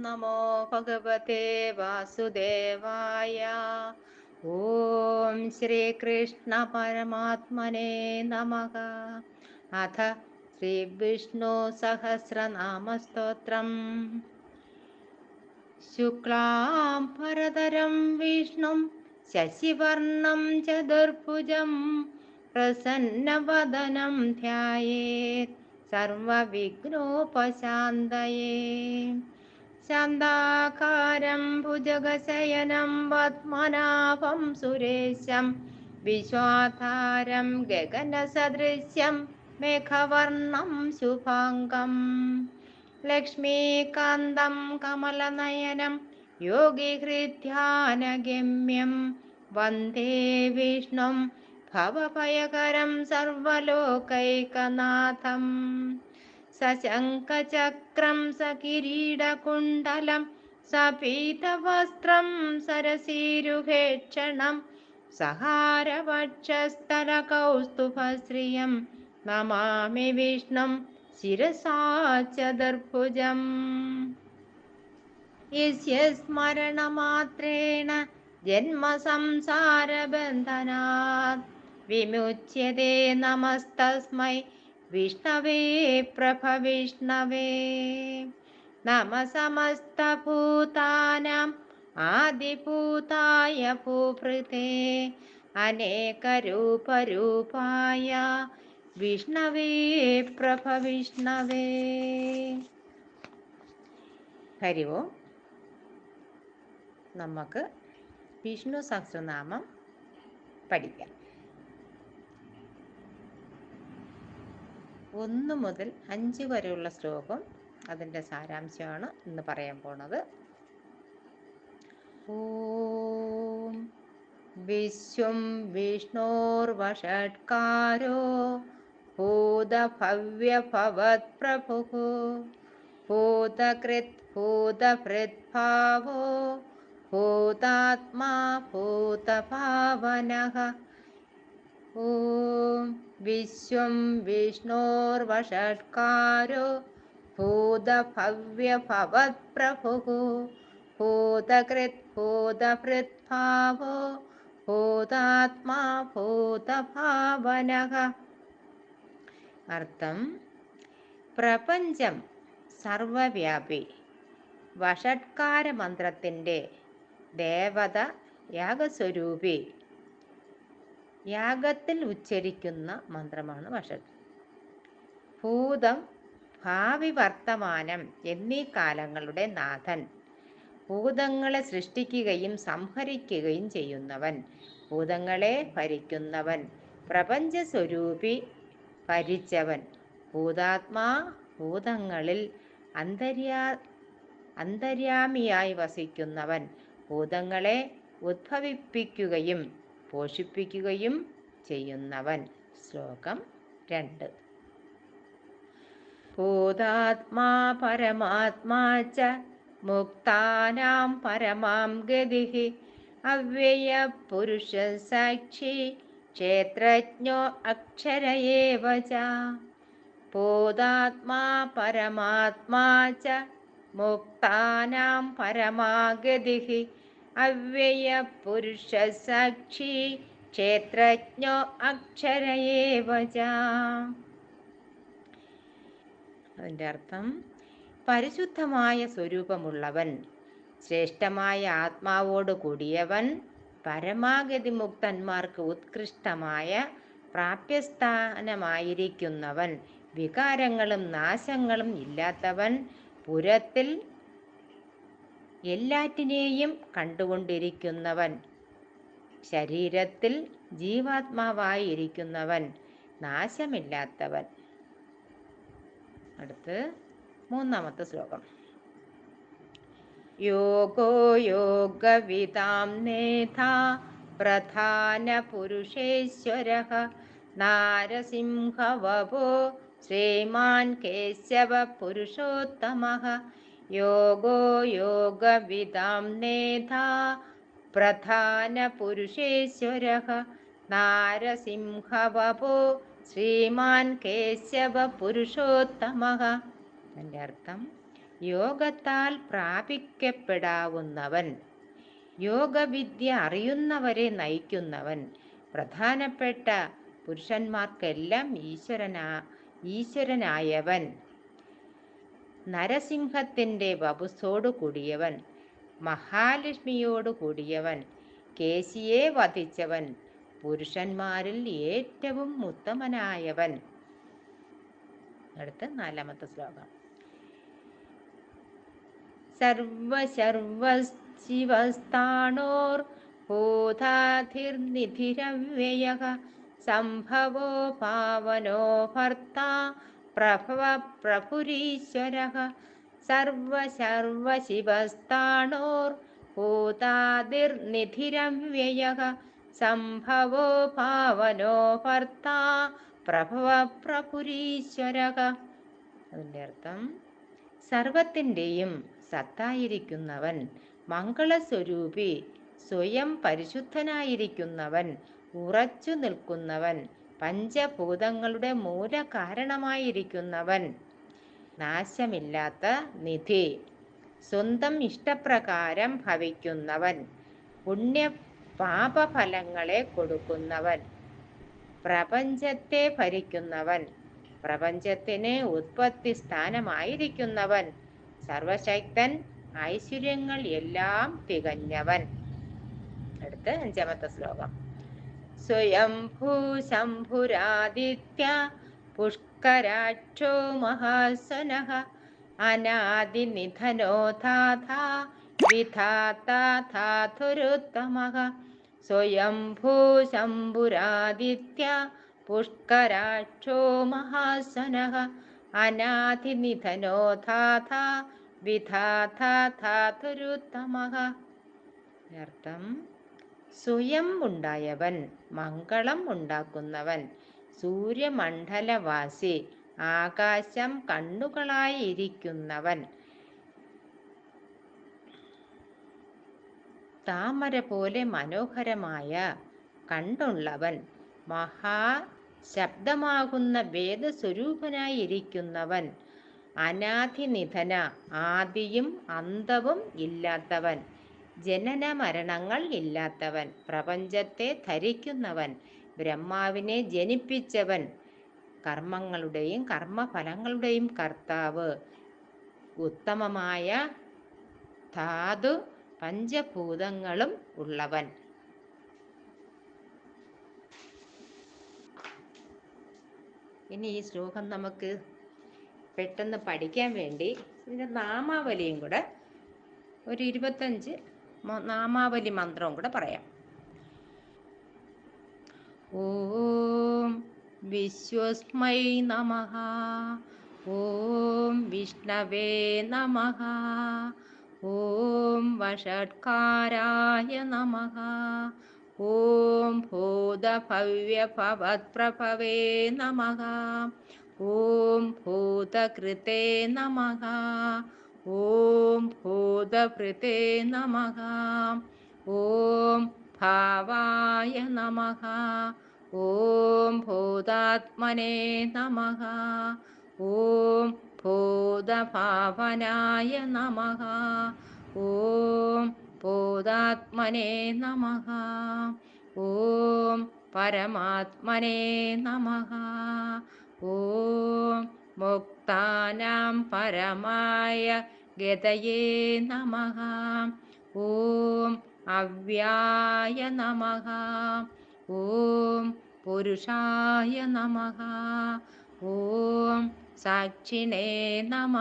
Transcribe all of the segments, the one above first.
नमो भगवते वासुदेवाय। ॐ श्रीकृष्णपरमात्मने नमः। अथ श्री विष्णु श्रीविष्णुसहस्रनामस्तोत्रम् शुक्लां परतरं विष्णुं शशिवर्णं चतुर्भुजं प्रसन्नवदनं ध्यायेत्। सर्वविघ्नोपशान्तये। ശാന്താകാരം ഭുജഗശയനം പത്മനാഭം സുരേശം വിശ്വാധാരം ഗഗനസദൃശ്യം മേഘവർണം ശുഭാംഗം ലക്ഷ്മീകാന്തം കമലനയനം യോഗിഹൃധ്യാനഗമ്യം വന്ദേ വിഷ്ണും ഭവഭയകരം സർവലോകൈകനാഥം സശങ്കചക്രം സകിരീടകുണ്ടലം സപീതവസ്ത്രം സരസീരുഹേക്ഷണം സഹാരവക്ഷസ്ഥലകൗസ്തുഭശ്രിയം നമാമി വിഷ്ണും ശിരസാ ചതുർഭുജം യസ്യ स्मरणमात्रेण ജന്മസംസാരബന്ധനാത് विमुच्यते നമസ്തസ്മൈ വിഷ്ണവേ പ്രഭവിഷ്ണവേ നമ സമസ്തഭൂതാനാം ആദിഭൂതായ ഭൂഭൃതേ അനേകരൂപരൂപായ വിഷ്ണവേ പ്രഭവിഷ്ണവേ ഹരി ഓം നമുക്ക് വിഷ്ണു സഹസ്രനാമം പഠിക്കാം ഒന്ന് മുതൽ അഞ്ച് വരെയുള്ള ശ്ലോകം അതിന്റെ സാരാംശമാണ് ഇന്ന് പറയാൻ പോണത്. ഓം വിശ്വം വിഷ്ണോർവഷട്കാരോ ഭൂതഭവ്യഭവത് പ്രഭു ഭൂതകൃത് ഭൂതഭൃത്ഭാവോ ഭൂതാത്മാ ഭൂതഭാവനഃ ഓം വിശ്വം വിഷ്ണോർവഷട്കാരോ ഭൂതഭവ്യഭവത് പ്രഭു ഭൂതകൃത് ഭൂതഭൃദ്ഭാവോ ഭൂതാത്മാ ഭൂതഭാവനഃ അർത്ഥം പ്രപഞ്ചം സർവവ്യാപി വഷട്കാര മന്ത്രത്തിന്റെ ദേവത യാഗസ്വരൂപി യാഗത്തിൽ ഉച്ചരിക്കുന്ന മന്ത്രമാണ് വഷട് ഭൂതം ഭാവി വർത്തമാനം എന്നീ കാലങ്ങളുടെ നാഥൻ. ഭൂതങ്ങളെ സൃഷ്ടിക്കുകയും സംഹരിക്കുകയും ചെയ്യുന്നവൻ. ഭൂതങ്ങളെ ഭരിക്കുന്നവൻ. പ്രപഞ്ച സ്വരൂപി ഭരിച്ചവൻ. ഭൂതാത്മാ ഭൂതങ്ങളിൽ അന്തര്യാ അന്തര്യാമിയായി വസിക്കുന്നവൻ. ഭൂതങ്ങളെ ഉദ്ഭവിപ്പിക്കുകയും പോഷിപ്പിക്കുകയും ചെയ്യുന്നവൻ. ശ്ലോകം രണ്ട്. ഭൂതാത്മാ പരമാത്മാ ച മുക്താനാം പരമാം ഗതി. അവ്യയ പുരുഷ സാക്ഷി ക്ഷേത്രജ്ഞോ അക്ഷരയേവ ച. ഭൂതാത്മാ പരമാത്മാ ച മുക്താനാം പരമാഗതിഃ അവ്യയ പുരുഷ സാക്ഷി ക്ഷേത്രജ്ഞോ അക്ഷര ഏവ അതിന്റെ അർത്ഥം പരിശുദ്ധമായ സ്വരൂപമുള്ളവൻ ശ്രേഷ്ഠമായ ആത്മാവോട് കൂടിയവൻ പരമാഗതി മുക്തന്മാർക്ക് ഉത്കൃഷ്ടമായ പ്രാപ്യസ്ഥാനമായിരിക്കുന്നവൻ വികാരങ്ങളും നാശങ്ങളും ഇല്ലാത്തവൻ പുരത്തിൽ എല്ലാറ്റിനെയും കണ്ടുകൊണ്ടിരിക്കുന്നവൻ. ശരീരത്തിൽ ജീവാത്മാവായിരിക്കുന്നവൻ. നാശമില്ലാത്തവൻ. അടുത്ത് മൂന്നാമത്തെ ശ്ലോകം. യോഗോ യോഗവിതാം നേതാ പ്രധാന പുരുഷേശ്വര നാരസിംഹവപോ ശ്രീമാൻ കേശവ പുരുഷോത്തമ യോഗോ യോഗവിദാം പ്രധാന പുരുഷേശ്വര നാരസിംഹവപോ ശ്രീമാൻ കേശവ പുരുഷോത്തമ എന്റെ അർത്ഥം യോഗത്താൽ പ്രാപിക്കപ്പെടാവുന്നവൻ യോഗവിദ്യ അറിയുന്നവരെ നയിക്കുന്നവൻ പ്രധാനപ്പെട്ട പുരുഷന്മാർക്കെല്ലാം ഈശ്വരനാ ഈശ്വരനായവൻ. നരസിംഹത്തിന്റെ വപുസോടു കൂടിയവൻ മഹാലക്ഷ്മിയോടു കൂടിയവൻ കേശിയെ വധിച്ചവൻ പുരുഷന്മാരിൽ ഏറ്റവും ഉത്തമനായവൻ. അടുത്ത നാലാമത്തെ ശ്ലോകം. സർവശർവശിവസ്ഥാണോർ ഭൂതാധിർനിധിരവ്യയ സംഭവോ പാവനോ ഭർത്ത പ്രഭവ പ്രഭുരീശ്വര സർവശർവശിവസ്ഥാണോർ ഭൂതാതിർനിധിരവ്യയ സംഭവോ പാവനോ ഭർത്ത പ്രഭവ പ്രഭുരീശ്വര അതിന്റെ അർത്ഥം സർവത്തിന്റെയും സത്തായിരിക്കുന്നവൻ മംഗളസ്വരൂപി സ്വയം പരിശുദ്ധനായിരിക്കുന്നവൻ ഉറച്ചു നിൽക്കുന്നവൻ പഞ്ചഭൂതങ്ങളുടെ മൂലകാരണമായിരിക്കുന്നവൻ നാശമില്ലാത്ത നിധി. സ്വന്തം ഇഷ്ടപ്രകാരം ഭവിക്കുന്നവൻ. പുണ്യ പാപഫലങ്ങളെ കൊടുക്കുന്നവൻ. പ്രപഞ്ചത്തെ ഭരിക്കുന്നവൻ. പ്രപഞ്ചത്തിന് ഉത്പത്തി സ്ഥാനമായിരിക്കുന്നവൻ. സർവശക്തൻ ഐശ്വര്യങ്ങൾ എല്ലാം തികഞ്ഞവൻ. അടുത്ത് അഞ്ചാമത്തെ ശ്ലോകം. സ്വയംഭൂ ശംഭുരാദിത്യ പുഷ്കരാക്ഷോ മഹാസനഃ അനാദിനിധനോ ധാതാ വിധാതാധാതുരുത്തമഃ സ്വയംഭൂ ശംഭുരാദിത്യ പുഷ്കരാക്ഷോ മഹാസനഃ അനാദിനിധനോ ധാതാ വിധാതാധാതുരുത്തമഃ അർത്ഥം സ്വയം ഉണ്ടായവൻ മംഗളം ഉണ്ടാക്കുന്നവൻ സൂര്യമണ്ഡലവാസി ആകാശം കണ്ണുകളായിരിക്കുന്നവൻ. താമര പോലെ മനോഹരമായ കണ്ടുള്ളവൻ മഹാ ശബ്ദമാകുന്ന വേദസ്വരൂപനായിരിക്കുന്നവൻ അനാധിനിധന ആദിയും അന്തവും ഇല്ലാത്തവൻ. ജനന മരണങ്ങൾ ഇല്ലാത്തവൻ പ്രപഞ്ചത്തെ ധരിക്കുന്നവൻ ബ്രഹ്മാവിനെ ജനിപ്പിച്ചവൻ കർമ്മങ്ങളുടെയും കർമ്മഫലങ്ങളുടെയും കർത്താവ്. ഉത്തമമായ ധാതു പഞ്ചഭൂതങ്ങളും ഉള്ളവൻ. ഇനി ഈ ശ്ലോകം നമുക്ക് പെട്ടെന്ന് പഠിക്കാൻ വേണ്ടി ഇതിന്റെ നാമാവലിയും കൂടെ ഒരു ഇരുപത്തഞ്ച് നാമാവലി മന്ത്രവും കൂടെ പറയാം. ഓം വിശ്വസ്മൈ നമഃ. ഓം വിഷ്ണവേ നമഃ. ഓം വഷട്കാരായ നമഃ. ഓം ഭൂതഭവ്യഭവത്പ്രഭവേ നമഃ. ഓം ഭൂതകൃതേ നമഃ. ഓം ഭൂതഭൃതേ നമഃ ഓം ഭാവായ നമഃ ഓം ഭൂതാത്മനേ നമഃ ഓം ഭൂതഭാവനായ നമഃ ഓം ഭൂതാത്മനേ നമഃ ഓം പരമാത്മനേ നമഃ ഓം മുക്താനാം പരമായ ഗതയേ നമ. ഓം അവ്യായ നമ. ഓം പുരുഷായ നമ. ഓം സാക്ഷിണേ നമ.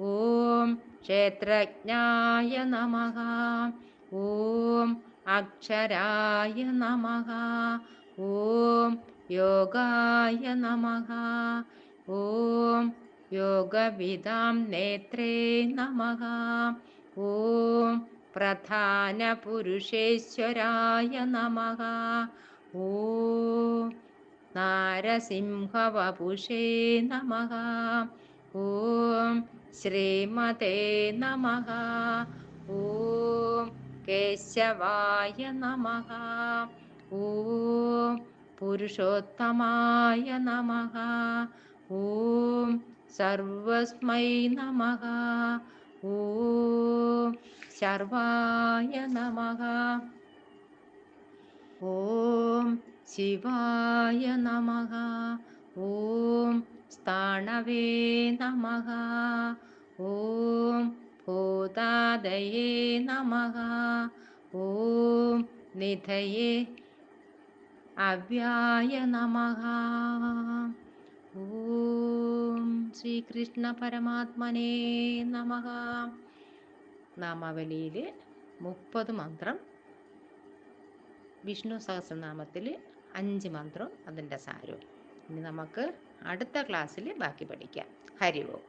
ഓം ക്ഷേത്രജ്ഞായ നമ. ഓം അക്ഷരായ നമ. ഓം യോഗായ നമഃ. ഓം യോഗവിദാം നേത്രേ നമ ഓം പ്രധാനപുരുഷേശ്വരായ നമ ഓം നാരസിംഹവപുഷേ നമ ഓം ശ്രീമതേ നമ ഓം കേശവായ നമ ഓം പുരുഷോത്തമായ നമഃ ഓം സർവസ്മൈ നമഃ ഓ സർവായ നമഃ ഓം ശിവായ നമഃ ഓം സ്ഥാണവേ നമഃ ഓം ഭൂതാദയേ നമഃ ഓം നിധയേ അവ്യായ നമഃ ഓം ശ്രീകൃഷ്ണ പരമാത്മനെ നമഹ നാമാവലിയിൽ മുപ്പത് മന്ത്രം വിഷ്ണു സഹസ്രനാമത്തിൽ അഞ്ച് മന്ത്രം അതിന്റെ സാരവും ഇനി നമുക്ക് അടുത്ത ക്ലാസ്സിൽ ബാക്കി പഠിക്കാം. ഹരി ഓം.